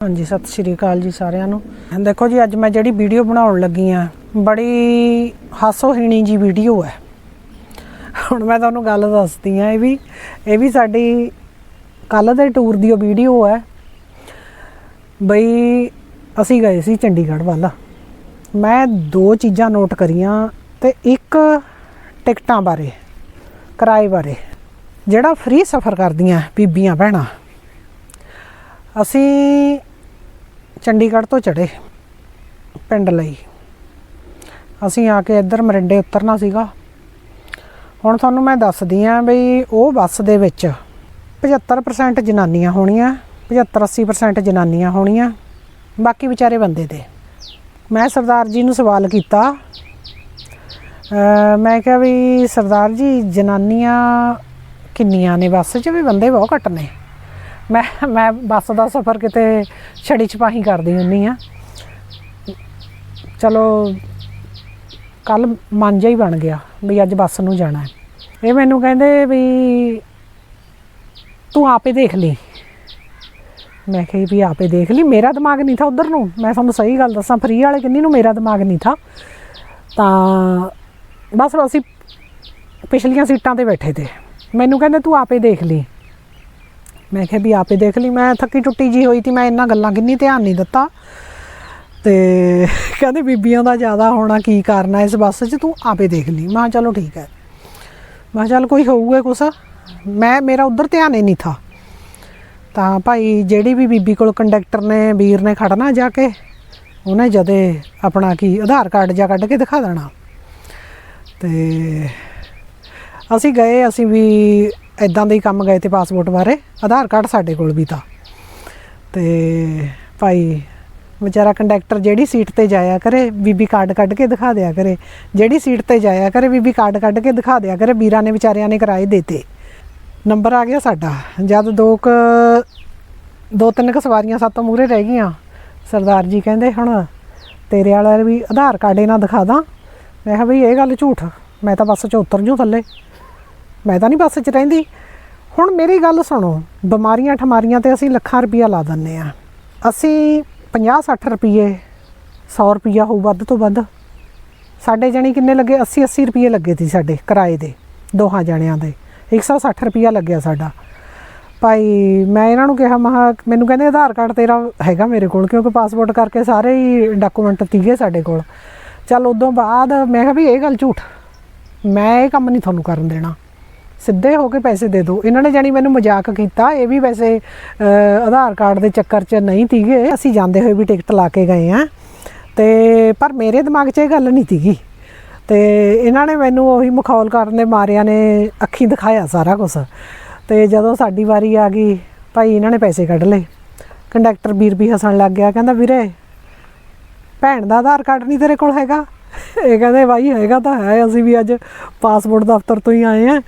ਹਾਂਜੀ, ਸਤਿ ਸ਼੍ਰੀ ਅਕਾਲ ਜੀ ਸਾਰਿਆਂ ਨੂੰ। ਦੇਖੋ ਜੀ, ਅੱਜ ਮੈਂ ਜਿਹੜੀ ਵੀਡੀਓ ਬਣਾਉਣ ਲੱਗੀ ਆ, ਬੜੀ ਹਾਸੋਹੀਣੀ ਜੀ ਵੀਡੀਓ ਹੈ। ਹੁਣ ਮੈਂ ਤੁਹਾਨੂੰ ਗੱਲ ਦੱਸਦੀ ਆ, ਇਹ ਵੀ ਇਹ ਵੀ ਸਾਡੀ ਕੱਲ ਦੇ ਟੂਰ ਦੀ ਉਹ ਵੀਡੀਓ ਹੈ। ਬਈ, ਅਸੀਂ ਗਏ ਸੀ ਚੰਡੀਗੜ੍ਹ ਵੱਲ। ਮੈਂ ਦੋ ਚੀਜ਼ਾਂ ਨੋਟ ਕਰੀਆਂ ਤੇ ਇੱਕ ਟਿਕਟਾਂ ਬਾਰੇ, ਕਿਰਾਏ ਬਾਰੇ, ਜਿਹੜਾ ਫ੍ਰੀ ਸਫ਼ਰ ਕਰਦੀਆਂ ਬੀਬੀਆਂ ਭੈਣਾਂ। ਅਸੀਂ ਚੰਡੀਗੜ੍ਹ ਤੋਂ ਚੜੇ ਪਿੰਡ ਲਈ। ਅਸੀਂ ਆ ਕੇ ਇੱਧਰ ਮਰਿੰਡੇ ਉਤਰਨਾ ਸੀਗਾ। ਹੁਣ ਤੁਹਾਨੂੰ ਮੈਂ ਦੱਸਦੀ ਆ ਬਈ ਉਹ ਬੱਸ ਦੇ ਵਿੱਚ 75% ਜਨਾਨੀਆਂ ਹੋਣੀਆਂ 75-80% ਜਨਾਨੀਆਂ ਹੋਣੀਆਂ, ਬਾਕੀ ਵਿਚਾਰੇ ਬੰਦੇ ਤੇ ਮੈਂ ਸਰਦਾਰ ਜੀ ਨੂੰ ਸਵਾਲ ਕੀਤਾ ਮੈਂ ਕਿਹਾ ਵੀ ਸਰਦਾਰ ਜੀ ਜਨਾਨੀਆਂ ਕਿੰਨੀਆਂ ਨੇ? ਬੱਸ 'ਚ ਵੀ ਬੰਦੇ ਬਹੁਤ ਘੱਟ ਨੇ। ਮੈਂ ਮੈਂ ਬੱਸ ਦਾ ਸਫ਼ਰ ਕਿਤੇ ਛੜੀ ਛਪਾਹੀ ਕਰਦੀ ਹੁੰਨੀ ਆ। ਚਲੋ ਕੱਲ ਮਨ ਜਿਹਾ ਹੀ ਬਣ ਗਿਆ ਵੀ ਅੱਜ ਬੱਸ ਨੂੰ ਜਾਣਾ ਹੈ। ਇਹ ਮੈਨੂੰ ਕਹਿੰਦੇ ਵੀ ਤੂੰ ਆਪੇ ਦੇਖ ਲਈ। ਮੈਂ ਕਿਹਾ ਵੀ ਆਪੇ ਦੇਖ ਲਈ, ਮੇਰਾ ਦਿਮਾਗ ਨਹੀਂ ਥਾ ਉਧਰ ਨੂੰ। ਮੈਂ ਤੁਹਾਨੂੰ ਸਹੀ ਗੱਲ ਦੱਸਾਂ, ਫਰੀ ਵਾਲੇ ਕਿੰਨੀ ਨੂੰ ਮੇਰਾ ਦਿਮਾਗ ਨਹੀਂ ਥਾ। ਤਾਂ ਬਸ ਅਸੀਂ ਪਿਛਲੀਆਂ ਸੀਟਾਂ ਤੇ ਬੈਠੇ ਤੇ। ਮੈਨੂੰ ਕਹਿੰਦੇ ਤੂੰ ਆਪੇ ਦੇਖ ਲਈ। ਮੈਂ ਕਿਹਾ ਵੀ ਆਪੇ ਦੇਖ ਲਈ, ਮੈਂ ਥੱਕੀ ਟੁੱਟੀ ਜੀ ਹੋਈ ਤੀ, ਮੈਂ ਇੰਨਾ ਗੱਲਾਂ ਕਿੰਨੀ ਧਿਆਨ ਨਹੀਂ ਦਿੱਤਾ। ਤੇ ਕਹਿੰਦੇ ਬੀਬੀਆਂ ਦਾ ਜ਼ਿਆਦਾ ਹੋਣਾ ਕੀ ਕਰਨਾ ਇਸ ਬੱਸ 'ਚ ਤੂੰ ਆਪੇ ਦੇਖ ਲਈ। ਮੈਂ ਚਲੋ ਠੀਕ ਹੈ। ਮੈਂ ਕਿਹਾ ਚੱਲ ਕੋਈ ਹੋਊਗਾ ਕੁਛ। ਮੈਂ, ਮੇਰਾ ਉਧਰ ਧਿਆਨ ਹੀ ਨਹੀਂ ਥਾ। ਤਾਂ ਭਾਈ ਜਿਹੜੀ ਵੀ ਬੀਬੀ ਕੋਲ ਕੰਡਕਟਰ ਨੇ, ਵੀਰ ਨੇ ਖੜਨਾ ਜਾ ਕੇ, ਉਹਨੇ ਜਦੇ ਆਪਣਾ ਕੀ ਆਧਾਰ ਕਾਰਡ ਜਾਂ ਕੱਢ ਕੇ ਦਿਖਾ ਦੇਣਾ। ਤੇ ਅਸੀਂ ਗਏ, ਅਸੀਂ ਵੀ ਇਦਾਂ ਦੇ ਹੀ ਕੰਮ ਗਏ ਤੇ ਪਾਸਪੋਰਟ ਬਾਰੇ, ਆਧਾਰ ਕਾਰਡ ਸਾਡੇ ਕੋਲ ਵੀ ਤਾਂ। ਤੇ ਭਾਈ ਵਿਚਾਰਾ ਕੰਡਕਟਰ ਜਿਹੜੀ ਸੀਟ ਤੇ ਜਾਇਆ ਕਰੇ, ਬੀਬੀ ਕਾਰਡ ਕੱਢ ਕੇ ਦਿਖਾ ਦਿਆ ਕਰੇ। ਜਿਹੜੀ ਸੀਟ ਤੇ ਜਾਇਆ ਕਰੇ, ਬੀਬੀ ਕਾਰਡ ਕੱਢ ਕੇ ਦਿਖਾ ਦਿਆ ਕਰੇ, ਵੀਰਾਂ ਨੇ, ਵਿਚਾਰਿਆਂ ਨੇ ਕਿਰਾਏ ਦੇਤੇ। ਨੰਬਰ ਆ ਗਿਆ ਸਾਡਾ। ਜਦ ਦੋ ਕ, ਦੋ ਤਿੰਨ ਕ ਸਵਾਰੀਆਂ ਸਾਤੋਂ ਮੂਰੇ ਰਹਿ ਗਈਆਂ। ਸਰਦਾਰ ਜੀ ਕਹਿੰਦੇ ਹੁਣ ਤੇਰੇ ਵਾਲਾ ਵੀ ਆਧਾਰ ਕਾਰਡ ਇਹਨਾਂ ਦਿਖਾ ਦਾਂ। ਮੈਂ ਕਿਹਾ ਵੀ ਇਹ ਗੱਲ ਝੂਠ, ਮੈਂ ਤਾਂ ਬੱਸ 'ਚ ਉਤਰ ਜੂ ਥੱਲੇ। ਮੈਂ ਤਾਂ ਨਹੀਂ ਬੱਸ 'ਚ ਰਹਿੰਦੀ। ਹੁਣ ਮੇਰੀ ਗੱਲ ਸੁਣੋ, ਬਿਮਾਰੀਆਂ ਠਮਾਰੀਆਂ ਤੇ ਅਸੀਂ ਲੱਖਾਂ ਰੁਪਈਆ ਲਾ ਦਿੰਨੇ ਆ ਅਸੀਂ 50 60 ਰੁਪਏ 100 ਰੁਪਈਆ ਹੋਊ ਵੱਧ ਤੋਂ ਵੱਧ। ਸਾਡੇ ਜਣੇ ਕਿੰਨੇ ਲੱਗੇ? 80 80 ਰੁਪਏ ਲੱਗੇ ਸੀ ਸਾਡੇ ਕਿਰਾਏ ਦੇ, ਦੋਹਾਂ ਜਣਿਆਂ ਦੇ। 160 ਰੁਪਈਆ ਲੱਗਿਆ ਸਾਡਾ। ਭਾਈ, ਮੈਂ ਇਹਨਾਂ ਨੂੰ ਕਿਹਾ ਮਹਾ ਮੈਨੂੰ ਕਹਿੰਦੇ ਆਧਾਰ ਕਾਰਡ ਤੇਰਾ ਹੈਗਾ ਮੇਰੇ ਕੋਲ, ਕਿਉਂਕਿ ਪਾਸਪੋਰਟ ਕਰਕੇ ਸਾਰੇ ਹੀ ਡਾਕੂਮੈਂਟ ਤੀਗੇ ਸਾਡੇ ਕੋਲ। ਚੱਲ ਉਦੋਂ ਬਾਅਦ ਮੈਂ ਕਿਹਾ ਵੀ ਇਹ ਗੱਲ ਝੂਠ। ਮੈਂ ਇਹ ਕੰਮ ਨਹੀਂ ਤੁਹਾਨੂੰ ਕਰਨ ਦੇਣਾ। ਸਿੱਧੇ ਹੋ ਕੇ ਪੈਸੇ ਦੇ ਦਿਓ। ਇਹਨਾਂ ਨੇ ਜਾਨੀ ਮੈਨੂੰ ਮਜ਼ਾਕ ਕੀਤਾ। ਇਹ ਵੀ ਵੈਸੇ ਆਧਾਰ ਕਾਰਡ ਦੇ ਚੱਕਰ 'ਚ ਨਹੀਂ ਤੀਗੇ ਅਸੀਂ ਜਾਂਦੇ ਹੋਏ ਵੀ ਟਿਕਟ ਲਾ ਕੇ ਗਏ ਆ ਤੇ, ਪਰ ਮੇਰੇ ਦਿਮਾਗ 'ਚ ਇਹ ਗੱਲ ਨਹੀਂ ਤੀਗੀ ਤੇ ਇਹਨਾਂ ਨੇ ਮੈਨੂੰ ਉਹੀ ਮਖੌਲ ਕਰਨ ਦੇ ਮਾਰਿਆਂ ਨੇ ਅੱਖੀਂ ਦਿਖਾਇਆ ਸਾਰਾ ਕੁਝ ਤੇ ਜਦੋਂ ਸਾਡੀ ਵਾਰੀ ਆ ਗਈ, ਭਾਈ ਇਹਨਾਂ ਨੇ ਪੈਸੇ ਕੱਢ ਲਏ। ਕੰਡਕਟਰ ਵੀਰ ਵੀ ਹੱਸਣ ਲੱਗ ਗਿਆ। ਕਹਿੰਦਾ, ਵੀਰੇ, ਭੈਣ ਦਾ ਆਧਾਰ ਕਾਰਡ ਨਹੀਂ ਤੇਰੇ ਕੋਲ ਹੈਗਾ? ਇਹ ਕਹਿੰਦੇ ਬਾਈ ਹੈਗਾ ਤਾਂ ਹੈ। ਅਸੀਂ ਵੀ ਅੱਜ ਪਾਸਪੋਰਟ ਦਫ਼ਤਰ ਤੋਂ ਹੀ ਆਏ ਆ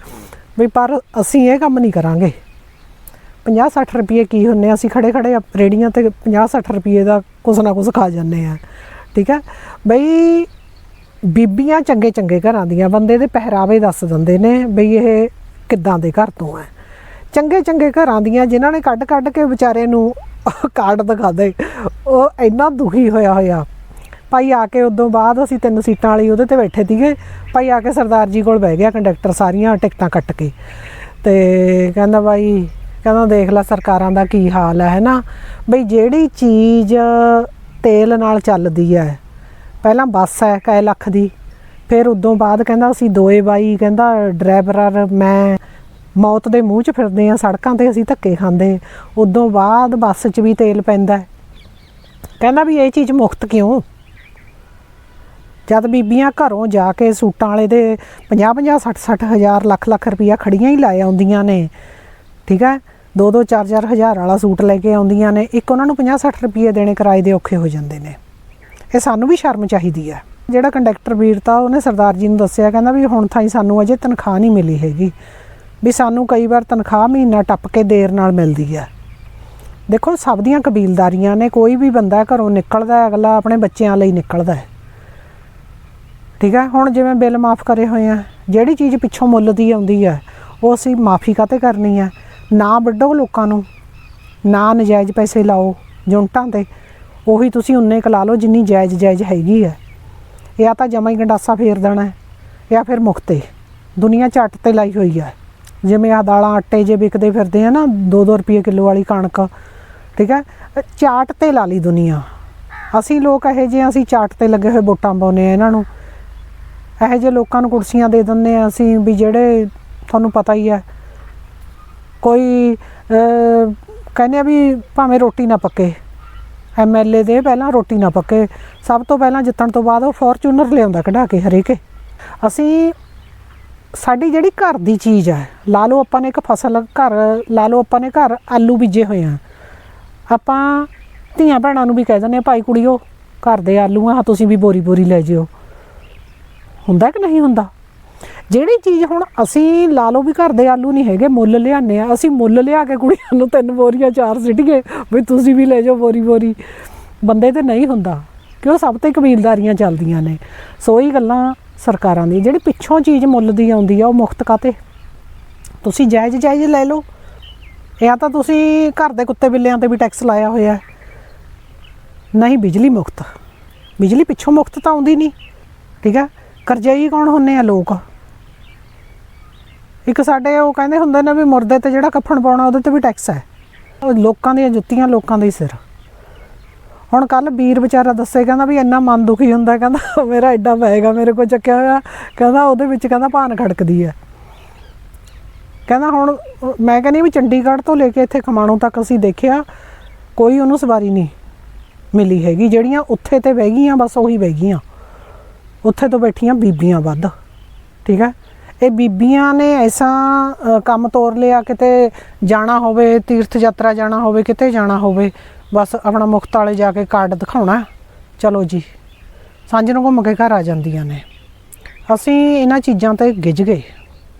ਵੀ ਪਰ ਅਸੀਂ ਇਹ ਕੰਮ ਨਹੀਂ ਕਰਾਂਗੇ। 50 60 ਰੁਪਏ ਕੀ ਹੁੰਨੇ ਆ, ਅਸੀਂ ਖੜੇ ਖੜੇ ਰੇੜੀਆਂ ਤੇ 50 60 ਰੁਪਏ ਦਾ ਕੁਛ ਨਾ ਕੁਝ ਖਾ ਜਾਂਦੇ ਆ। ਠੀਕ ਹੈ ਬਈ ਬੀਬੀਆਂ ਚੰਗੇ ਚੰਗੇ ਘਰਾਂ ਦੀਆਂ ਬੰਦੇ ਦੇ ਪਹਿਰਾਵੇ ਦੱਸ ਦਿੰਦੇ ਨੇ ਬਈ ਇਹ ਕਿੱਦਾਂ ਦੇ ਘਰ ਤੋਂ ਹੈ ਚੰਗੇ ਚੰਗੇ ਘਰਾਂ ਦੀਆਂ ਜਿਨ੍ਹਾਂ ਨੇ ਕੱਢ ਕੱਢ ਕੇ ਵਿਚਾਰੇ ਨੂੰ ਕਾਰਡ ਦਿਖਾਦੇ ਉਹ ਇੰਨਾ ਦੁਖੀ ਹੋਇਆ ਹੋਇਆ ਭਾਈ ਆ ਕੇ ਉਦੋਂ ਬਾਅਦ ਅਸੀਂ ਤਿੰਨ ਸੀਟਾਂ ਵਾਲੀ ਉਹਦੇ ਤੇ ਬੈਠੇ ਸੀਗੇ। ਭਾਈ ਆ ਕੇ ਸਰਦਾਰ ਜੀ ਕੋਲ ਬਹਿ ਗਿਆ ਕੰਡਕਟਰ ਸਾਰੀਆਂ ਟਿਕਟਾਂ ਕੱਟ ਕੇ। ਤੇ ਕਹਿੰਦਾ ਬਾਈ, ਕਹਿੰਦਾ ਦੇਖ ਲੈ ਸਰਕਾਰਾਂ ਦਾ ਕੀ ਹਾਲ ਹੈ ਨਾ ਬਈ ਜਿਹੜੀ ਚੀਜ਼ ਤੇਲ ਨਾਲ ਚੱਲਦੀ ਹੈ, ਪਹਿਲਾਂ ਬੱਸ ਹੈ ਕੈ ਲੱਖ ਦੀ, ਫਿਰ ਉਦੋਂ ਬਾਅਦ ਕਹਿੰਦਾ ਅਸੀਂ ਦੋਏ ਬਾਈ, ਕਹਿੰਦਾ ਡਰਾਈਵਰ ਮੈਂ ਮੌਤ ਦੇ ਮੂੰਹ 'ਚ ਫਿਰਦੇ ਆ ਸੜਕਾਂ ਤੇ ਅਸੀਂ ਧੱਕੇ ਖਾਂਦੇ ਉਦੋਂ ਬਾਅਦ ਬੱਸ 'ਚ ਵੀ ਤੇਲ ਪੈਂਦਾ ਕਹਿੰਦਾ ਵੀ ਇਹ ਚੀਜ਼ ਮੁਫਤ ਕਿਉਂ? ਜਦ ਬੀਬੀਆਂ ਘਰੋਂ ਜਾ ਕੇ ਸੂਟਾਂ ਵਾਲੇ ਦੇ 50 50 60 60 ਹਜ਼ਾਰ, ਲੱਖ ਲੱਖ ਰੁਪਈਆ ਖੜੀਆਂ ਹੀ ਲਾਏ ਆਉਂਦੀਆਂ ਨੇ। ਠੀਕ ਹੈ? ਦੋ ਦੋ, ਚਾਰ ਚਾਰ ਹਜ਼ਾਰ ਵਾਲਾ ਸੂਟ ਲੈ ਕੇ ਆਉਂਦੀਆਂ ਨੇ। ਇੱਕ ਉਹਨਾਂ ਨੂੰ 50 60 ਰੁਪਈਏ ਦੇਣੇ ਕਿਰਾਏ ਦੇ ਔਖੇ ਹੋ ਜਾਂਦੇ ਨੇ। ਇਹ ਸਾਨੂੰ ਵੀ ਸ਼ਰਮ ਚਾਹੀਦੀ ਹੈ। ਜਿਹੜਾ ਕੰਡਕਟਰ ਵੀਰ ਤਾ ਉਹਨੇ ਸਰਦਾਰ ਜੀ ਨੂੰ ਦੱਸਿਆ, ਕਹਿੰਦਾ ਵੀ ਹੁਣ ਥਾਈ ਸਾਨੂੰ ਅਜੇ ਤਨਖਾਹ ਨਹੀਂ ਮਿਲੀ ਹੈਗੀ। ਵੀ ਸਾਨੂੰ ਕਈ ਵਾਰ ਤਨਖਾਹ ਮਹੀਨਾ ਟੱਪ ਕੇ ਦੇਰ ਨਾਲ ਮਿਲਦੀ ਹੈ। ਦੇਖੋ, ਸਭ ਦੀਆਂ ਕਬੀਲਦਾਰੀਆਂ ਨੇ। ਕੋਈ ਵੀ ਬੰਦਾ ਘਰੋਂ ਨਿਕਲਦਾ ਅਗਲਾ ਆਪਣੇ ਬੱਚਿਆਂ ਲਈ ਨਿਕਲਦਾ ਹੈ। ਠੀਕ ਹੈ ਹੁਣ ਜਿਵੇਂ ਬਿੱਲ ਮਾਫ ਕਰੇ ਹੋਏ ਆ ਜਿਹੜੀ ਚੀਜ਼ ਪਿੱਛੋਂ ਮੁੱਲ ਦੀ ਆਉਂਦੀ ਹੈ ਉਹ ਅਸੀਂ ਮਾਫੀ ਕਾਤੇ ਕਰਨੀ ਹੈ ਨਾ ਵੱਡੋ ਲੋਕਾਂ ਨੂੰ ਨਾ ਨਜਾਇਜ਼ ਪੈਸੇ ਲਾਓ ਯੂਨਿਟਾਂ ਤੇ ਉਹੀ ਤੁਸੀਂ ਉਨੇ ਕੁ ਲਾ ਲਓ ਜਿੰਨੀ ਜਾਇਜ਼ ਜਾਇਜ਼ ਹੈਗੀ ਹੈ ਜਾਂ ਤਾਂ ਜਮਾ ਹੀ ਗੰਡਾਸਾ ਫੇਰ ਦੇਣਾ ਜਾਂ ਫਿਰ ਮੁਕਤੇ ਦੁਨੀਆ ਝੱਟ ਤੇ ਲਾਈ ਹੋਈ ਹੈ ਜਿਵੇਂ ਆ ਦਾਲਾਂ ਆਟੇ ਜੇ ਵਿਕਦੇ ਫਿਰਦੇ ਆ ਨਾ 2-2 ਰੁਪਏ ਕਿਲੋ ਵਾਲੀ ਕਣਕ ਠੀਕ ਹੈ ਚਾਟ ਤੇ ਲਾ ਲਈ ਦੁਨੀਆ। ਅਸੀਂ ਲੋਕ ਇਹੋ ਜਿਹੇ ਹਾਂ, ਅਸੀਂ ਚਾਟ ਤੇ ਲੱਗੇ ਹੋਏ ਵੋਟਾਂ ਪਾਉਂਦੇ ਆ ਇਹਨਾਂ ਨੂੰ। ਇਹੋ ਜਿਹੇ ਲੋਕਾਂ ਨੂੰ ਕੁਰਸੀਆਂ ਦੇ ਦਿੰਦੇ ਆ ਅਸੀਂ ਵੀ ਜਿਹੜੇ ਤੁਹਾਨੂੰ ਪਤਾ ਹੀ ਹੈ। ਕੋਈ ਕਹਿੰਦੇ ਆ ਵੀ ਭਾਵੇਂ ਰੋਟੀ ਨਾ ਪੱਕੇ। ਐਮਐਲਏ ਦੇ ਪਹਿਲਾਂ ਰੋਟੀ ਨਾ ਪੱਕੇ। ਸਭ ਤੋਂ ਪਹਿਲਾਂ ਜਿੱਤਣ ਤੋਂ ਬਾਅਦ ਉਹ ਫੋਰਚੂਨਰ ਲਿਆਉਂਦਾ ਕਢਾ ਕੇ ਹਰੇਕੇ। ਅਸੀਂ ਸਾਡੀ ਜਿਹੜੀ ਘਰ ਦੀ ਚੀਜ਼ ਹੈ, ਲਾ ਲਓ ਆਪਾਂ ਨੇ ਇੱਕ ਫਸਲ ਘਰ, ਲਾ ਲਓ ਆਪਾਂ ਨੇ ਘਰ ਆਲੂ ਬੀਜੇ ਹੋਏ ਆ ਆਪਾਂ ਧੀਆਂ ਭੈਣਾਂ ਨੂੰ ਵੀ ਕਹਿ ਦਿੰਦੇ ਆ ਭਾਈ ਕੁੜੀਓ, ਘਰ ਦੇ ਆਲੂ ਆ, ਤੁਸੀਂ ਵੀ ਬੋਰੀ ਬੋਰੀ ਲੈ ਜਿਓ। ਹੁੰਦਾ ਕਿ ਨਹੀਂ ਹੁੰਦਾ? ਜਿਹੜੀ ਚੀਜ਼ ਹੁਣ ਅਸੀਂ ਲਾ ਲਓ ਵੀ ਘਰ ਦੇ ਆਲੂ ਨਹੀਂ ਹੈਗੇ, ਮੁੱਲ ਲਿਆਨੇ ਆ ਅਸੀਂ ਮੁੱਲ ਲਿਆ ਕੇ ਕੁੜੀਆਂ ਨੂੰ ਤਿੰਨ ਬੋਰੀਆਂ, ਚਾਰ ਸਿੱਟ ਗਏ, ਵੀ ਤੁਸੀਂ ਵੀ ਲੈ ਜਾਓ ਬੋਰੀ ਬੋਰੀ। ਬੰਦੇ ਤੇ ਨਹੀਂ ਹੁੰਦਾ, ਕਿਉਂ? ਸਭ ਤੇ ਕਬੀਲਦਾਰੀਆਂ ਚੱਲਦੀਆਂ ਨੇ। ਸੋ ਇਹ ਗੱਲਾਂ ਸਰਕਾਰਾਂ ਦੀ, ਜਿਹੜੀ ਪਿੱਛੋਂ ਚੀਜ਼ ਮੁੱਲ ਦੀ ਆਉਂਦੀ ਆ, ਉਹ ਮੁਫਤ ਕਾਤੇ ਤੁਸੀਂ ਜਾਇਜ਼ ਜਾਇਜ਼ ਲੈ ਲਓ। ਜਾਂ ਤਾਂ ਤੁਸੀਂ ਘਰ ਦੇ ਕੁੱਤੇ ਬਿੱਲਿਆਂ ਤੇ ਵੀ ਟੈਕਸ ਲਾਇਆ ਹੋਇਆ। ਨਹੀਂ, ਬਿਜਲੀ ਮੁਫ਼ਤ। ਬਿਜਲੀ ਪਿੱਛੋਂ ਮੁਫ਼ਤ ਤਾਂ ਆਉਂਦੀ ਨਹੀਂ, ਠੀਕ ਹੈ ਕਰਜ਼ਾਈ ਕੌਣ ਹੁੰਨੇ ਆ ਲੋਕ? ਇੱਕ ਸਾਡੇ ਉਹ ਕਹਿੰਦੇ ਹੁੰਦੇ ਨੇ ਵੀ ਮੁਰਦੇ ਤੇ ਜਿਹੜਾ ਕਫਨ ਪਾਉਣਾ ਉਹਦੇ ਤੇ ਵੀ ਟੈਕਸ ਹੈ। ਉਹ ਲੋਕਾਂ ਦੀਆਂ ਜੁੱਤੀਆਂ ਲੋਕਾਂ ਦੇ ਹੀ ਸਿਰ। ਹੁਣ ਕੱਲ ਵੀਰ ਵਿਚਾਰਾ ਦੱਸੇ, ਕਹਿੰਦਾ ਵੀ ਇੰਨਾ ਮਨ ਦੁਖੀ ਹੁੰਦਾ, ਕਹਿੰਦਾ ਮੇਰਾ ਐਡਾ ਬੈਗ ਮੇਰੇ ਕੋਲ ਚੱਕਿਆ ਹੋਇਆ, ਕਹਿੰਦਾ ਉਹਦੇ ਵਿੱਚ ਕਹਿੰਦਾ ਭਾਨ ਖੜਕਦੀ ਹੈ। ਕਹਿੰਦਾ ਹੁਣ ਮੈਂ ਕਹਿੰਦੀ ਵੀ ਚੰਡੀਗੜ੍ਹ ਤੋਂ ਲੈ ਕੇ ਇੱਥੇ ਖਮਾਣੋਂ ਤੱਕ ਅਸੀਂ ਦੇਖਿਆ, ਕੋਈ ਉਹਨੂੰ ਸਵਾਰੀ ਨਹੀਂ ਮਿਲੀ ਹੈਗੀ। ਜਿਹੜੀਆਂ ਉੱਥੇ ਤੇ ਬਹਿ ਗਈਆਂ, ਬਸ ਉਹੀ ਬਹਿ ਗਈਆਂ। ਉੱਥੇ ਤੋਂ ਬੈਠੀਆਂ ਬੀਬੀਆਂ ਵੱਧ, ਠੀਕ ਹੈ? ਇਹ ਬੀਬੀਆਂ ਨੇ ਐਸਾ ਕੰਮ ਤੋਰ ਲਿਆ, ਕਿਤੇ ਜਾਣਾ ਹੋਵੇ, ਤੀਰਥ ਯਾਤਰਾ ਜਾਣਾ ਹੋਵੇ, ਕਿਤੇ ਜਾਣਾ ਹੋਵੇ, ਬਸ ਆਪਣਾ ਮੁਖਤ ਵਾਲੇ ਜਾ ਕੇ ਕਾਰਡ ਦਿਖਾਉਣਾ। ਚਲੋ ਜੀ, ਸਾਂਝ ਨੂੰ ਘੁੰਮ ਕੇ ਘਰ ਆ ਜਾਂਦੀਆਂ ਨੇ। ਅਸੀਂ ਇਹਨਾਂ ਚੀਜ਼ਾਂ ਤੇ ਗਿੱਜ ਗਏ।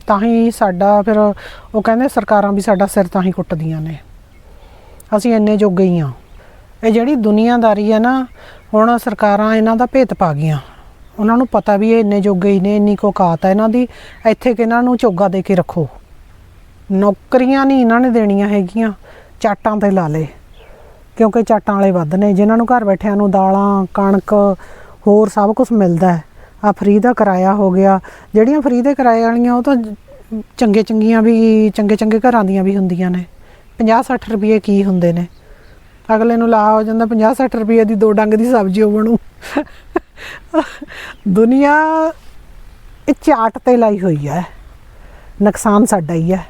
ਤਾਂ ਹੀ ਸਾਡਾ ਫਿਰ, ਉਹ ਕਹਿੰਦੇ ਸਰਕਾਰਾਂ ਵੀ ਸਾਡਾ ਸਿਰ ਤਾਂ ਹੀ ਕੁੱਟਦੀਆਂ ਨੇ। ਅਸੀਂ ਇੰਨੇ ਜੋਗੇ ਹੀ ਆ ਇਹ ਜਿਹੜੀ ਦੁਨੀਆਦਾਰੀ ਹੈ ਨਾ, ਹੁਣ ਸਰਕਾਰਾਂ ਇਹਨਾਂ ਦਾ ਭੇਤ ਪਾ ਗਈਆਂ। ਉਹਨਾਂ ਨੂੰ ਪਤਾ ਵੀ ਇਹ ਇੰਨੇ ਜੋਗੇ ਹੀ ਨੇ, ਇੰਨੀ ਕੋਕਾਤ ਹੈ ਇਹਨਾਂ ਦੀ। ਇੱਥੇ ਕਿ ਇਹਨਾਂ ਨੂੰ ਚੋਗਾ ਦੇ ਕੇ ਰੱਖੋ? ਨੌਕਰੀਆਂ ਨਹੀਂ ਇਹਨਾਂ ਨੇ ਦੇਣੀਆਂ ਹੈਗੀਆਂ, ਚਾਟਾਂ ਤੇ ਲਾ ਲੇ ਕਿਉਂਕਿ ਚਾਟਾਂ ਵਾਲੇ ਵੱਧ ਨੇ, ਜਿਨ੍ਹਾਂ ਨੂੰ ਘਰ ਬੈਠਿਆਂ ਨੂੰ ਦਾਲਾਂ, ਕਣਕ, ਹੋਰ ਸਭ ਕੁਝ ਮਿਲਦਾ ਹੈ। ਆ ਫ੍ਰੀ ਦਾ ਕਿਰਾਇਆ ਹੋ ਗਿਆ। ਜਿਹੜੀਆਂ ਫ੍ਰੀ ਦੇ ਕਿਰਾਏ ਵਾਲੀਆਂ, ਉਹ ਤਾਂ ਚੰਗੇ ਚੰਗੀਆਂ ਵੀ ਚੰਗੇ ਚੰਗੇ ਘਰਾਂ ਦੀਆਂ ਵੀ ਹੁੰਦੀਆਂ ਨੇ। 50 60 ਰੁਪਏ ਕੀ ਹੁੰਦੇ ਨੇ? ਅਗਲੇ ਨੂੰ ਲਾ ਹੋ ਜਾਂਦਾ 50 60 ਰੁਪਏ ਦੀ ਦੋ ਡੰਗ ਦੀ ਸਬਜ਼ੀ ਉਹ ਬਣੂ ਦੁਨੀਆ ਇਹ ਚਾਟ ਤੇ ਲਾਈ ਹੋਈ ਹੈ। ਨੁਕਸਾਨ ਸਾਡਾ ਹੀ ਹੈ।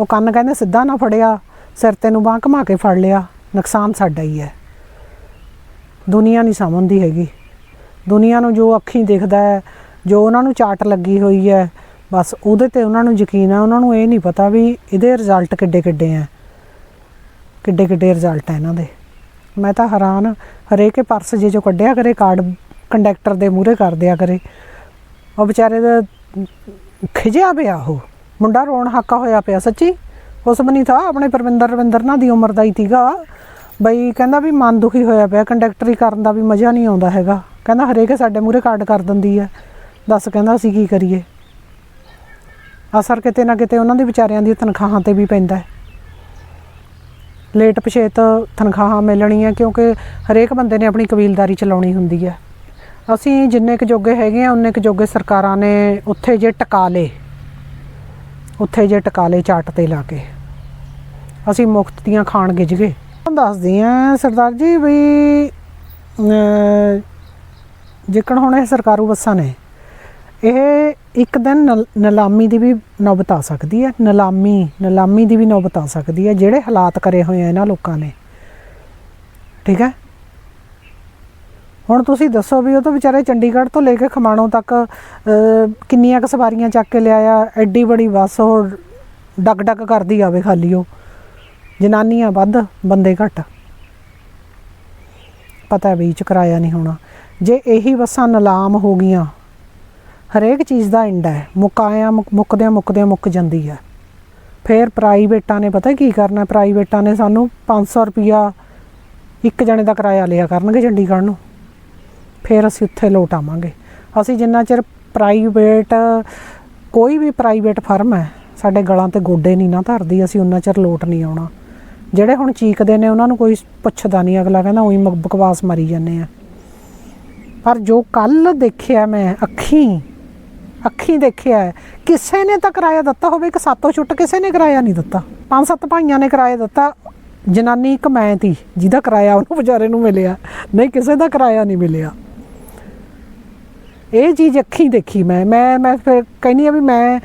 ਉਹ ਕੰਨ ਕਹਿੰਦੇ ਸਿੱਧਾ ਨਾ ਫੜਿਆ, ਸਿਰ ਤੇ ਨੂੰ ਬਾਂਹ ਘਮਾ ਕੇ ਫੜ ਲਿਆ, ਨੁਕਸਾਨ ਸਾਡਾ ਹੀ ਹੈ। ਦੁਨੀਆ ਨਹੀਂ ਸਮਝਦੀ ਹੈਗੀ। ਦੁਨੀਆ ਨੂੰ ਜੋ ਅੱਖੀਂ ਦਿਖਦਾ ਹੈ, ਜੋ ਉਹਨਾਂ ਨੂੰ ਚਾਟ ਲੱਗੀ ਹੋਈ ਹੈ, ਬਸ ਉਹਦੇ ਤੇ ਉਹਨਾਂ ਨੂੰ ਯਕੀਨ ਹੈ, ਉਹਨਾਂ ਨੂੰ ਇਹ ਨਹੀਂ ਪਤਾ ਵੀ ਇਹਦੇ ਰਿਜ਼ਲਟ ਕਿੱਡੇ ਕਿੱਡੇ ਆ ਕਿੱਡੇ ਕਿੱਡੇ ਰਿਜ਼ਲਟ ਆ ਇਹਨਾਂ ਦੇ। ਮੈਂ ਤਾਂ ਹੈਰਾਨ ਹਰੇਕ ਪਰਸ ਜੇ ਜੋ ਕੱਢਿਆ ਕਰੇ, ਕਾਰਡ ਕੰਡਕਟਰ ਦੇ ਮੂਹਰੇ ਕਰ ਦਿਆ ਕਰੇ। ਉਹ ਵਿਚਾਰੇ ਦਾ ਖਿਜਿਆ ਪਿਆ ਉਹ। ਮੁੰਡਾ ਰੋਣ ਹਾਕਾ ਹੋਇਆ ਪਿਆ ਸੱਚੀ। ਉਸ ਬਣੀ ਥਾ ਆਪਣੇ ਪਰਵਿੰਦਰ ਰਵਿੰਦਰ ਨਾ ਦੀ ਉਮਰ ਦਾ ਹੀ ਤੀਗਾ। ਬਈ ਕਹਿੰਦਾ ਵੀ ਮਨ ਦੁਖੀ ਹੋਇਆ ਪਿਆ, ਕੰਡਕਟਰੀ ਕਰਨ ਦਾ ਵੀ ਮਜ਼ਾ ਨਹੀਂ ਆਉਂਦਾ ਹੈਗਾ। ਕਹਿੰਦਾ ਹਰੇਕ ਸਾਡੇ ਮੂਹਰੇ ਕਾਰਡ ਕਰ ਦਿੰਦੀ ਹੈ ਦੱਸ ਕਹਿੰਦਾ ਅਸੀਂ ਕੀ ਕਰੀਏ। ਅਸਰ ਕਿਤੇ ਨਾ ਕਿਤੇ ਉਹਨਾਂ ਦੇ ਵਿਚਾਰਿਆਂ ਦੀ ਤਨਖਾਹਾਂ ਤੇ ਵੀ ਪੈਂਦਾ ਹੈ। ਲੇਟ ਪਛੇਤ ਤਨਖਾਹਾਂ ਮਿਲਣੀਆਂ ਕਿਉਂਕਿ ਹਰੇਕ ਬੰਦੇ ਨੇ ਆਪਣੀ ਕਬੀਲਦਾਰੀ ਚਲਾਉਣੀ ਹੁੰਦੀ ਹੈ। ਅਸੀਂ ਜਿੰਨੇ ਕੁ ਜੋਗੇ ਹੈਗੇ ਆ ਉਨੇ ਕੁ ਜੋਗੇ ਸਰਕਾਰਾਂ ਨੇ ਉੱਥੇ ਜੇ ਟਕਾ ਲੇ ਉੱਥੇ ਜੇ ਟਕਾ ਲੇ ਚਾਟ ਤੇ ਲਾ ਕੇ। ਅਸੀਂ ਮੁਫਤ ਦੀਆਂ ਖਾਣ ਗਿੱਜ ਗਏ। ਤੁਹਾਨੂੰ ਦੱਸਦੀ ਆ ਸਰਦਾਰ ਜੀ ਵੀ ਜਿੱਕਣ ਹੁਣ ਇਹ ਸਰਕਾਰੂ ਬੱਸਾਂ ਨੇ ਇਹ ਇੱਕ ਦਿਨ ਨਲ- ਨਿਲਾਮੀ ਦੀ ਵੀ ਨੌਬਤ ਆ ਸਕਦੀ ਹੈ। ਨਿਲਾਮੀ ਨਿਲਾਮੀ ਦੀ ਵੀ ਨੌਬਤ ਆ ਸਕਦੀ ਹੈ, ਜਿਹੜੇ ਹਾਲਾਤ ਕਰੇ ਹੋਏ ਆ ਇਹਨਾਂ ਲੋਕਾਂ ਨੇ। ਠੀਕ ਹੈ? ਹੁਣ ਤੁਸੀਂ ਦੱਸੋ ਵੀ ਉਹ ਤਾਂ ਵਿਚਾਰੇ ਚੰਡੀਗੜ੍ਹ ਤੋਂ ਲੈ ਕੇ ਖਮਾਣੋਂ ਤੱਕ ਕਿੰਨੀਆਂ ਕੁ ਸਵਾਰੀਆਂ ਚੱਕ ਕੇ ਲਿਆਇਆ, ਐਡੀ ਬੜੀ ਬੱਸ ਉਹ ਡਗ ਡਗ ਕਰਦੀ ਆਵੇ ਖਾਲੀ ਉਹ। ਜਨਾਨੀਆਂ ਵੱਧ, ਬੰਦੇ ਘੱਟ। ਪਤਾ ਵੀ ਚ ਕਿਰਾਇਆ ਨਹੀਂ ਹੋਣਾ। ਜੇ ਇਹੀ ਬੱਸਾਂ ਨਿਲਾਮ ਹੋ ਗਈਆਂ ਹਰੇਕ ਚੀਜ਼ ਦਾ ਇੰਡ ਹੈ। ਮੁਕਾਇਆ ਮੁੱਕਦਿਆਂ ਮੁੱਕਦਿਆਂ ਮੁੱਕ ਜਾਂਦੀ ਹੈ। ਫਿਰ ਪ੍ਰਾਈਵੇਟਾਂ ਨੇ ਪਤਾ ਕੀ ਕਰਨਾ? ਪ੍ਰਾਈਵੇਟਾਂ ਨੇ ਸਾਨੂੰ 500 ਰੁਪਿਆ ਇੱਕ ਜਣੇ ਦਾ ਕਿਰਾਇਆ ਲਿਆ ਕਰਨਗੇ ਚੰਡੀਗੜ੍ਹ ਨੂੰ। ਫਿਰ ਅਸੀਂ ਉੱਥੇ ਲੋਟ ਆਵਾਂਗੇ ਅਸੀਂ ਜਿੰਨਾ ਚਿਰ ਪ੍ਰਾਈਵੇਟ, ਕੋਈ ਵੀ ਪ੍ਰਾਈਵੇਟ ਫਰਮ ਹੈ, ਸਾਡੇ ਗਲਾਂ ਤੇ ਗੋਡੇ ਨਹੀਂ ਨਾ ਧਰਦੀ, ਅਸੀਂ ਉਹਨਾਂ ਚਿਰ ਲੋਟ ਨਹੀਂ ਆਉਣਾ। ਜਿਹੜੇ ਹੁਣ ਚੀਕਦੇ ਨੇ, ਉਹਨਾਂ ਨੂੰ ਕੋਈ ਪੁੱਛਦਾ ਨਹੀਂ। ਅਗਲਾ ਕਹਿੰਦਾ, ਉਹੀ ਬਕਵਾਸ ਮਾਰੀ ਜਾਂਦੇ ਆ। ਪਰ ਜੋ ਕੱਲ ਦੇਖਿਆ ਮੈਂ ਅੱਖੀਂ ਅੱਖੀਂ ਦੇਖਿਆ ਹੈ, ਕਿਸੇ ਨੇ ਤਾਂ ਕਿਰਾਇਆ ਦਿੱਤਾ ਹੋਵੇ ਕਿ ਸਾਤੋਂ ਛੁੱਟ ਕਿਸੇ ਨੇ ਕਿਰਾਇਆ ਨਹੀਂ ਦਿੱਤਾ। ਪੰਜ ਸੱਤ ਭਾਈਆਂ ਨੇ ਕਿਰਾਇਆ ਦਿੱਤਾ ਜਨਾਨੀ ਇੱਕ ਮੈਂ ਤੀ ਜਿਹਦਾ ਕਿਰਾਇਆ ਉਹਨੂੰ ਵਿਚਾਰੇ ਨੂੰ ਮਿਲਿਆ। ਨਹੀਂ ਕਿਸੇ ਦਾ ਕਿਰਾਇਆ ਨਹੀਂ ਮਿਲਿਆ। ਇਹ ਚੀਜ਼ ਅੱਖੀਂ ਦੇਖੀ ਮੈਂ। ਮੈਂ ਮੈਂ ਫਿਰ ਕਹਿੰਦੀ ਆ ਵੀ ਮੈਂ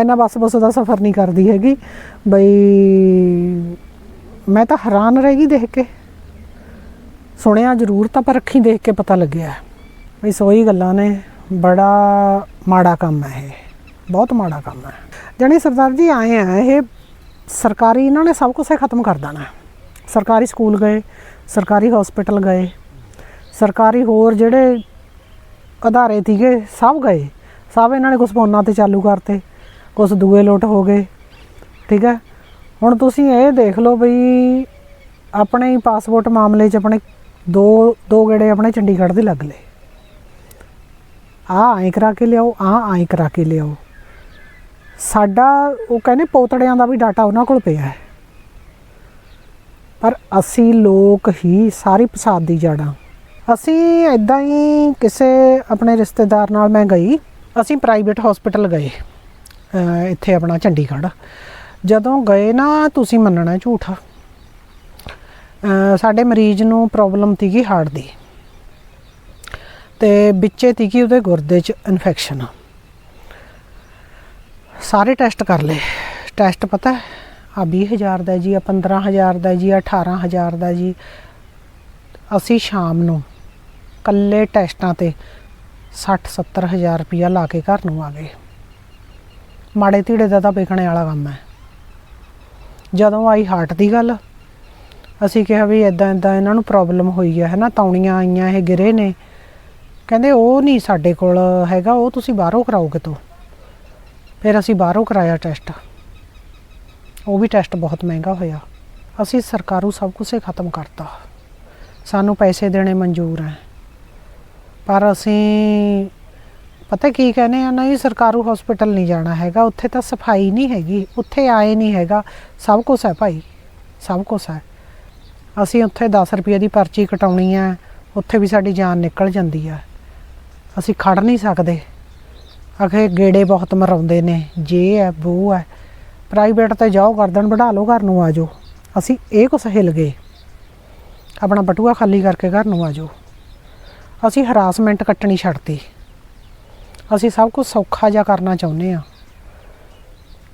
ਇੰਨਾ ਬੱਸ ਬੱਸ ਦਾ ਸਫ਼ਰ ਨਹੀਂ ਕਰਦੀ ਹੈਗੀ। ਬਈ ਮੈਂ ਤਾਂ ਹੈਰਾਨ ਰਹਿ ਗਈ ਦੇਖ ਕੇ। ਸੁਣਿਆ ਜ਼ਰੂਰ ਤਾਂ ਪਰ ਅੱਖੀਂ ਦੇਖ ਕੇ ਪਤਾ ਲੱਗਿਆ। ਬਈ ਸੋਈ ਗੱਲਾਂ ਨੇ। ਬੜਾ ਮਾੜਾ ਕੰਮ ਹੈ ਇਹ। ਬਹੁਤ ਮਾੜਾ ਕੰਮ ਹੈ। ਜਾਣੀ ਸਰਦਾਰ ਜੀ, ਆਏ ਆ, ਇਹ ਸਰਕਾਰੀ, ਇਹਨਾਂ ਨੇ ਸਭ ਕੁਝ ਹੀ ਖਤਮ ਕਰ ਦੇਣਾ। ਸਰਕਾਰੀ ਸਕੂਲ ਗਏ, ਸਰਕਾਰੀ ਹਸਪੀਟਲ ਗਏ, ਸਰਕਾਰੀ ਹੋਰ ਜਿਹੜੇ ਅਧਾਰੇ ਸੀਗੇ, ਸਭ ਗਏ। ਸਭ ਇਹਨਾਂ ਨੇ ਕੁਝ ਫੋਨਾਂ ਤੇ ਚਾਲੂ ਕਰਤੇ ਕੁਝ ਦੂਏ ਲੋਟ ਹੋ ਗਏ, ਠੀਕ ਹੈ। ਹੁਣ ਤੁਸੀਂ ਇਹ ਦੇਖ ਲਓ ਬਈ, ਆਪਣੇ ਹੀ ਪਾਸਪੋਰਟ ਮਾਮਲੇ 'ਚ ਆਪਣੇ ਦੋ ਦੋ ਗੇੜੇ ਆਪਣੇ ਚੰਡੀਗੜ੍ਹ ਦੇ ਲੱਗ ਲਏ। ਆਹ ਐਂ ਕਰਾ ਕੇ ਲਿਆਓ, ਆਹ ਐਂ ਕਰਾ ਕੇ ਲਿਆਓ। ਸਾਡਾ, ਉਹ ਕਹਿੰਦੇ ਪੋਤੜਿਆਂ ਦਾ ਵੀ ਡਾਟਾ ਉਹਨਾਂ ਕੋਲ ਪਿਆ ਹੈ। ਪਰ ਅਸੀਂ ਲੋਕ ਹੀ ਸਾਰੀ ਫਸਾਦ ਦੀ ਜੜਾਂ ਅਸੀਂ ਇਦਾਂ ਹੀ ਕਿਸੇ ਆਪਣੇ ਰਿਸ਼ਤੇਦਾਰ ਨਾਲ ਮੈਂ ਗਈ, ਅਸੀਂ ਪ੍ਰਾਈਵੇਟ ਹਸਪੀਟਲ ਗਏ ਇੱਥੇ ਆਪਣਾ ਚੰਡੀਗੜ੍ਹ। ਜਦੋਂ ਗਏ ਨਾ, ਤੁਸੀਂ ਮੰਨਣਾ ਝੂਠ। ਸਾਡੇ ਮਰੀਜ਼ ਨੂੰ ਪ੍ਰੋਬਲਮ ਸੀਗੀ ਹਾਰਟ ਦੀ। ਤੇ ਵਿੱਚੇ ਸੀਗੀ ਉਹਦੇ ਗੁਰਦੇ 'ਚ ਇਨਫੈਕਸ਼ਨ ਸਾਰੇ ਟੈਸਟ ਕਰ ਲਏ। ਟੈਸਟ ਪਤਾ ਆ 20000 ਦਾ ਜੀ ਆ 15000 ਦਾ ਜੀ ਆ 18000 ਦਾ ਜੀ। ਅਸੀਂ ਸ਼ਾਮ ਨੂੰ ਕੱਲੇ ਟੈਸਟਾਂ ਤੇ 60 70000 ਰੁਪਇਆ ਲਾ ਕੇ ਘਰ ਨੂੰ ਆ ਗਏ। ਮਾੜੇ ਧੀੜੇ ਦਾ ਤਾਂ ਵੇਖਣੇ ਵਾਲਾ ਕੰਮ ਹੈ। ਜਦੋਂ ਆਈ ਹਾਰਟ ਦੀ ਗੱਲ, ਅਸੀਂ ਕਿਹਾ ਵੀ ਇਦਾਂ ਇਦਾਂ ਇਹਨਾਂ ਨੂੰ ਪ੍ਰੋਬਲਮ ਹੋਈ ਹੈ ਹਨਾ? ਤੌਣੀਆਂ ਆਈਆਂ, ਇਹ ਗਿਰੇ ਨੇ। ਕਹਿੰਦੇ ਉਹ ਨਹੀਂ ਸਾਡੇ ਕੋਲ ਹੈਗਾ, ਉਹ ਤੁਸੀਂ ਬਾਹਰੋਂ ਕਰਾਓ ਕਿਤੋਂ। ਫਿਰ ਅਸੀਂ ਬਾਹਰੋਂ ਕਰਾਇਆ ਟੈਸਟ। ਉਹ ਵੀ ਟੈਸਟ ਬਹੁਤ ਮਹਿੰਗਾ ਹੋਇਆ। ਅਸੀਂ ਸਰਕਾਰੂ ਸਭ ਕੁਝ ਖਤਮ ਕਰਤਾ। ਸਾਨੂੰ ਪੈਸੇ ਦੇਣੇ ਮਨਜ਼ੂਰ ਹੈ। ਪਰ ਅਸੀਂ, ਪਤਾ ਕੀ ਕਹਿੰਦੇ ਆ, ਨਹੀਂ ਸਰਕਾਰੂ ਹਸਪੀਟਲ ਨਹੀਂ ਜਾਣਾ ਹੈਗਾ। ਉੱਥੇ ਤਾਂ ਸਫ਼ਾਈ ਨਹੀਂ ਹੈਗੀ। ਉੱਥੇ ਆਏ ਨਹੀਂ ਹੈਗਾ। ਸਭ ਕੁਝ ਹੈ ਭਾਈ। ਸਭ ਕੁਝ ਹੈ। ਅਸੀਂ ਉੱਥੇ 10 ਰੁਪਏ ਦੀ ਪਰਚੀ ਕਟਾਉਣੀ ਹੈ। ਉੱਥੇ ਵੀ ਸਾਡੀ ਜਾਨ ਨਿਕਲ ਜਾਂਦੀ ਹੈ। ਅਸੀਂ ਖੜ ਨਹੀਂ ਸਕਦੇ। ਅਖੇ ਗੇੜੇ ਬਹੁਤ ਮਰਾਉਂਦੇ ਨੇ, ਜੇ ਹੈ ਬੂ ਹੈ ਪ੍ਰਾਈਵੇਟ ਤੇ ਜਾਓ ਗਰਦਨ ਵਢਾ ਲਓ, ਘਰ ਨੂੰ ਆ ਜਾਓ। ਅਸੀਂ ਇਹ ਕੁਛ ਹਿੱਲ ਗਏ। ਆਪਣਾ ਬਟੂਆ ਖਾਲੀ ਕਰਕੇ ਘਰ ਨੂੰ ਆ ਜਾਓ। ਅਸੀਂ ਹਰਾਸਮੈਂਟ ਕੱਟਣੀ ਛੱਡਤੀ ਅਸੀਂ ਸਭ ਕੁਝ ਸੌਖਾ ਜਿਹਾ ਕਰਨਾ ਚਾਹੁੰਦੇ ਆ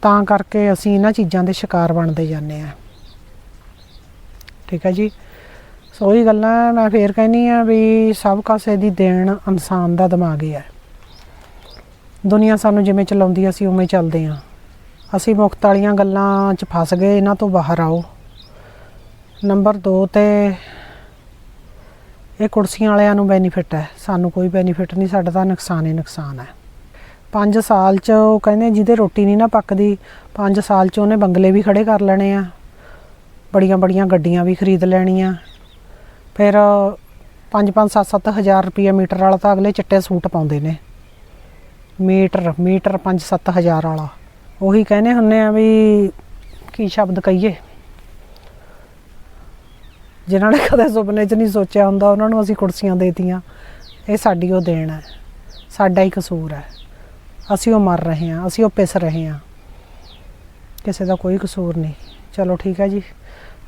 ਤਾਂ ਕਰਕੇ ਅਸੀਂ ਇਹਨਾਂ ਚੀਜ਼ਾਂ ਦੇ ਸ਼ਿਕਾਰ ਬਣਦੇ ਜਾਂਦੇ ਆ ਠੀਕ ਹੈ ਜੀ? ਉਹੀ ਗੱਲਾਂ ਮੈਂ ਫੇਰ ਕਹਿੰਨੀ ਆ ਵੀ ਸਭ ਕਾਸੇ ਦੀ ਦੇਣ ਇਨਸਾਨ ਦਾ ਦਿਮਾਗ ਹੀ ਹੈ। ਦੁਨੀਆ ਸਾਨੂੰ ਜਿਵੇਂ ਚਲਾਉਂਦੀ ਅਸੀਂ ਉਵੇਂ ਚੱਲਦੇ ਆ ਅਸੀਂ ਮੁਕਤ ਵਾਲੀਆਂ ਗੱਲਾਂ 'ਚ ਫਸ ਗਏ, ਇਹਨਾਂ ਤੋਂ ਬਾਹਰ ਆਓ। ਨੰਬਰ 2 ਤੇ ਇਹ ਕੁਰਸੀਆਂ ਵਾਲਿਆਂ ਨੂੰ ਬੈਨੀਫਿਟ ਹੈ। ਸਾਨੂੰ ਕੋਈ ਬੈਨੀਫਿਟ ਨਹੀਂ, ਸਾਡਾ ਤਾਂ ਨੁਕਸਾਨ ਹੀ ਨੁਕਸਾਨ ਹੈ। 5 ਸਾਲ 'ਚ ਉਹ ਕਹਿੰਦੇ ਜਿਹਦੇ ਰੋਟੀ ਨਹੀਂ ਨਾ ਪੱਕਦੀ 5 ਸਾਲ 'ਚ ਉਹਨੇ ਬੰਗਲੇ ਵੀ ਖੜੇ ਕਰ ਲੈਣੇ ਆ ਬੜੀਆਂ ਬੜੀਆਂ ਗੱਡੀਆਂ ਵੀ ਖਰੀਦ ਲੈਣੀਆਂ। ਫਿਰ 5-5 7-7 ਹਜ਼ਾਰ ਰੁਪਏ ਮੀਟਰ ਵਾਲਾ ਤਾਂ ਅਗਲੇ ਚਿੱਟੇ ਸੂਟ ਪਾਉਂਦੇ ਨੇ। ਮੀਟਰ ਮੀਟਰ 5-7 ਹਜ਼ਾਰ ਵਾਲਾ। ਉਹੀ ਕਹਿੰਦੇ ਹੁੰਨੇ ਆ ਵੀ ਕੀ ਸ਼ਬਦ ਕਹੀਏ। ਜਿਨ੍ਹਾਂ ਨੇ ਕਦੇ ਸੁਪਨੇ 'ਚ ਨਹੀਂ ਸੋਚਿਆ ਹੁੰਦਾ, ਉਹਨਾਂ ਨੂੰ ਅਸੀਂ ਕੁਰਸੀਆਂ ਦੇਤੀਆਂ। ਇਹ ਸਾਡੀ ਉਹ ਦੇਣ ਹੈ। ਸਾਡਾ ਹੀ ਕਸੂਰ ਹੈ। ਅਸੀਂ ਉਹ ਮਰ ਰਹੇ ਹਾਂ, ਅਸੀਂ ਉਹ ਪਿਸ ਰਹੇ ਹਾਂ। ਕਿਸੇ ਦਾ ਕੋਈ ਕਸੂਰ ਨਹੀਂ। ਚਲੋ ਠੀਕ ਹੈ ਜੀ।